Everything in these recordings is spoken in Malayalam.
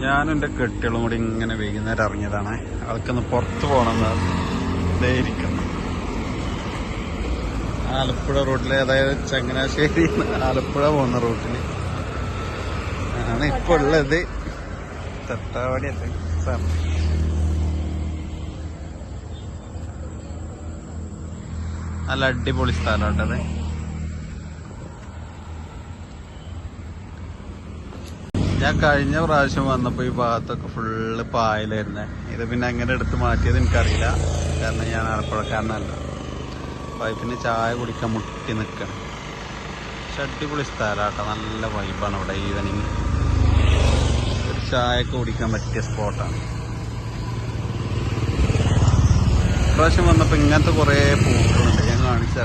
ഞാനും എന്റെ കെട്ടികളും കൂടി ഇങ്ങനെ വൈകുന്നേരം ഇറങ്ങിയതാണ്. അവൾക്കൊന്ന് പുറത്ത് പോകണമെന്ന് ഇരിക്കുന്നു ആലപ്പുഴ റൂട്ടിൽ അതായത് ചങ്ങനാശ്ശേരി ആലപ്പുഴ പോകുന്ന റൂട്ടിൽ ആണ് ഇപ്പോൾ ഉള്ളത്. തട്ടാവാടി അല്ലേ സാർ? നല്ല അടിപൊളി സ്ഥലം അത്. ഞാൻ കഴിഞ്ഞ പ്രാവശ്യം വന്നപ്പോൾ ഈ ഭാഗത്തൊക്കെ ഫുള്ള് പായലായിരുന്നേ. ഇത് പിന്നെ എങ്ങനെ എടുത്ത് മാറ്റിയത് എനിക്കറിയില്ല. കാരണം ഞാൻ ആലപ്പുഴക്കാരനല്ല. വൈഫിന് ചായ കുടിക്കാൻ മുട്ടി നിൽക്കണം പക്ഷെ അടിപൊളി സ്ഥലമാട്ടോ. നല്ല വൈബാണ് ഇവിടെ ഈവനിങ് ഒരു ചായയൊക്കെ കുടിക്കാൻ പറ്റിയ സ്പോട്ടാണ് പ്രാവശ്യം വന്നപ്പോൾ ഇങ്ങനത്തെ കുറേ പൂക്കളുണ്ട്. ഞാൻ കാണിച്ചു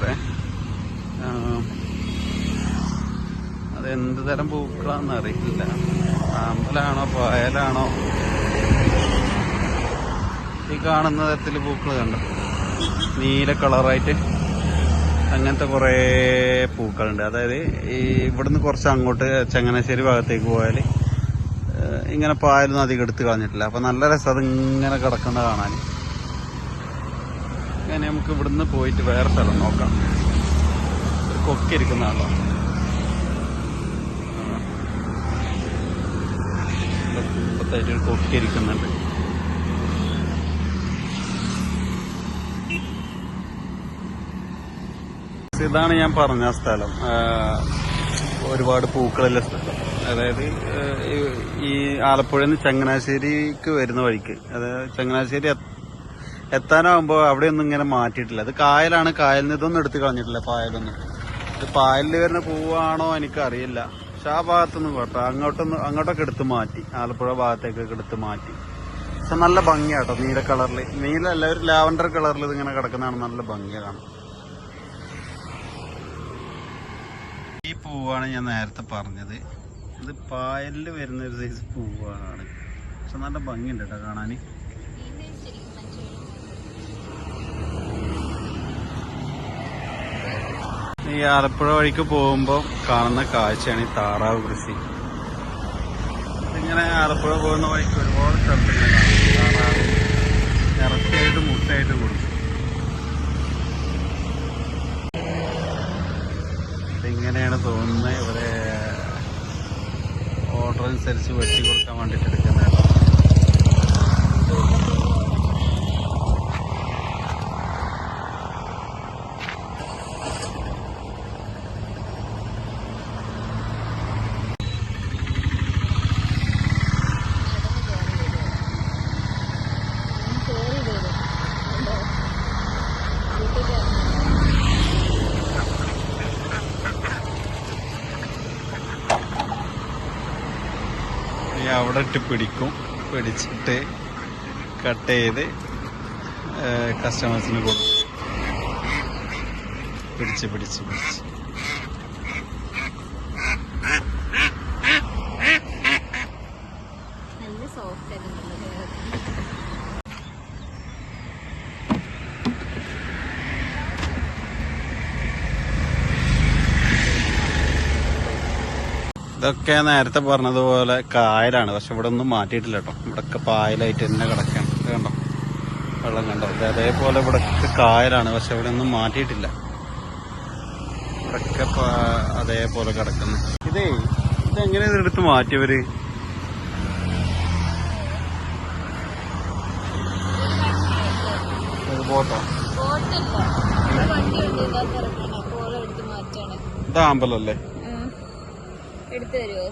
എന്ത് തരം പൂക്കളാന്ന് അറിയില്ല. ആമ്പലാണോ പായലാണോ? ഈ കാണുന്ന തരത്തിൽ പൂക്കൾ കണ്ടോ? നീല കളറായിട്ട് അങ്ങനത്തെ കുറേ പൂക്കളുണ്ട്. അതായത് ഈ ഇവിടുന്ന് കുറച്ച് അങ്ങോട്ട് ചങ്ങനാശ്ശേരി ഭാഗത്തേക്ക് പോയാൽ ഇങ്ങനെ പായലൊന്നും അധികം എടുത്ത് കളഞ്ഞിട്ടില്ല. അപ്പം നല്ല രസം അത് ഇങ്ങനെ കിടക്കുന്ന കാണാൻ അങ്ങനെ നമുക്ക് ഇവിടുന്ന് പോയിട്ട് വേറെ സ്ഥലം നോക്കാം. ഒരു കൊക്കിരിക്കുന്നതാണല്ലോ കുമ്പത്തായിട്ട് ഒരു ഇതാണ് ഞാൻ പറഞ്ഞ സ്ഥലം. ഒരുപാട് പൂക്കളുള്ള സ്ഥലം. അതായത് ഈ- ആലപ്പുഴ നിന്ന് ചങ്ങനാശ്ശേരിക്ക് വരുന്ന വഴിക്ക്. അതായത് ചങ്ങനാശ്ശേരി എത്താനാകുമ്പോൾ അവിടെ അവിടെയൊന്നും ഇങ്ങനെ മാറ്റിയിട്ടില്ല. അത് കായലാണ്. കായലിൽ നിന്ന് ഇതൊന്നും എടുത്ത് കളഞ്ഞിട്ടില്ല പായലൊന്നും. ഇത് പായലിൽ വരുന്ന പൂവാണോ എനിക്കറിയില്ല. പക്ഷെ ആ ഭാഗത്തൊന്നും കേട്ടോ. അങ്ങോട്ടൊന്നും അങ്ങോട്ടൊക്കെ എടുത്ത് മാറ്റി. ആലപ്പുഴ ഭാഗത്തേക്കൊക്കെ എടുത്ത് മാറ്റി. പക്ഷെ നല്ല ഭംഗിയാട്ടോ നീല കളറിൽ നീല അല്ല ഒരു ലാവൻഡർ കളറിൽ ഇതിങ്ങനെ കിടക്കുന്നതാണ് നല്ല ഭംഗിയാണ് ഈ പൂവാണ് ഞാൻ നേരത്തെ പറഞ്ഞത്. ഇത് പായലിൽ വരുന്ന ഒരു സൈസ് പൂവാണ്. പക്ഷെ നല്ല ഭംഗിയുണ്ട് കേട്ടോ കാണാൻ ഈ ആലപ്പുഴ വഴിക്ക് പോകുമ്പോൾ കാണുന്ന കാഴ്ചയാണ് ഈ താറാവ് കൃഷി. ഇങ്ങനെ ആലപ്പുഴ പോകുന്ന വഴിക്ക് ഒരുപാട് സ്ഥലത്തുണ്ട് കാണാം. താറാവ് ഇറച്ചിയായിട്ട് മുട്ടയായിട്ട് കൊടുക്കും. ഇങ്ങനെയാണ് തോന്നുന്നത്. ഇവിടെ ഓർഡർ അനുസരിച്ച് വെട്ടി കൊടുക്കാൻ വേണ്ടിയിട്ട് എടുക്കുന്നത് ഈ അവിടെ പിടിക്കും. പിടിച്ചിട്ട് കട്ട് ചെയ്ത് കസ്റ്റമേഴ്സിന് കൊടുക്കും. പിടിച്ച് പിടിച്ച് പിടിച്ച്. ഇതൊക്കെ നേരത്തെ പറഞ്ഞതുപോലെ കായലാണ്. പക്ഷെ ഇവിടെ ഒന്നും മാറ്റിയിട്ടില്ല കേട്ടോ. ഇവിടൊക്കെ പായലായിട്ട് തന്നെ കിടക്കാണ്. ഇത് കണ്ടോ? വെള്ളം കണ്ടോ? അതേപോലെ ഇവിടൊക്കെ കായലാണ്. പക്ഷെ ഇവിടെ ഒന്നും മാറ്റിയിട്ടില്ല. ഇവിടൊക്കെ അതേപോലെ കിടക്കുന്നു. ഇതേ ഇതെങ്ങനെ ഇതെടുത്ത് മാറ്റിയവര്? ഇത് പോട്ടോ ബോട്ടല്ല. ഒരു വണ്ടിയുണ്ട്. ഇതാ കിടക്കണ. പോളെ എടുത്ത് തരുമോ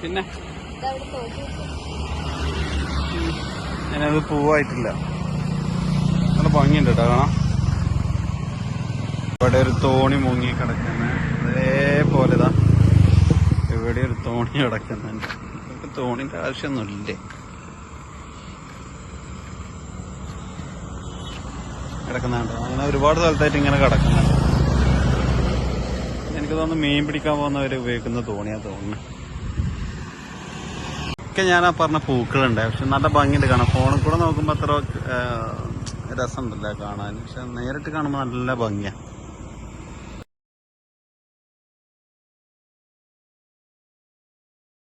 പിന്നെ? ഞാനത് പൂവായിട്ടില്ല. നല്ല ഭംഗിയുണ്ട് കേട്ടോ കാണാം. ഇവിടെ ഒരു തോണി മുങ്ങി കിടക്കുന്ന. അതേപോലെ ഇതാ. ഇവിടെ ഒരു തോണി കിടക്കുന്നുണ്ട് നമുക്ക് തോണിന്റെ ആവശ്യമൊന്നുമില്ലേ. കിടക്കുന്നുണ്ടോ അങ്ങനെ ഒരുപാട് സ്ഥലത്തായിട്ട് ഇങ്ങനെ കിടക്കുന്നുണ്ട്. എനിക്ക് തോന്നുന്നു മീൻ പിടിക്കാൻ പോകുന്നവർ ഉപയോഗിക്കുന്ന തോണിയാ തോന്നുന്നു. ഒക്കെ ഞാൻ ആ പറഞ്ഞ പൂക്കളുണ്ട്. പക്ഷെ നല്ല ഭംഗിയുണ്ട് കാണാൻ. ഫോണിൽ കൂടെ നോക്കുമ്പോൾ അത്ര രസമുണ്ടല്ലോ കാണാൻ. പക്ഷെ നേരിട്ട് കാണുമ്പോൾ നല്ല ഭംഗിയാണ്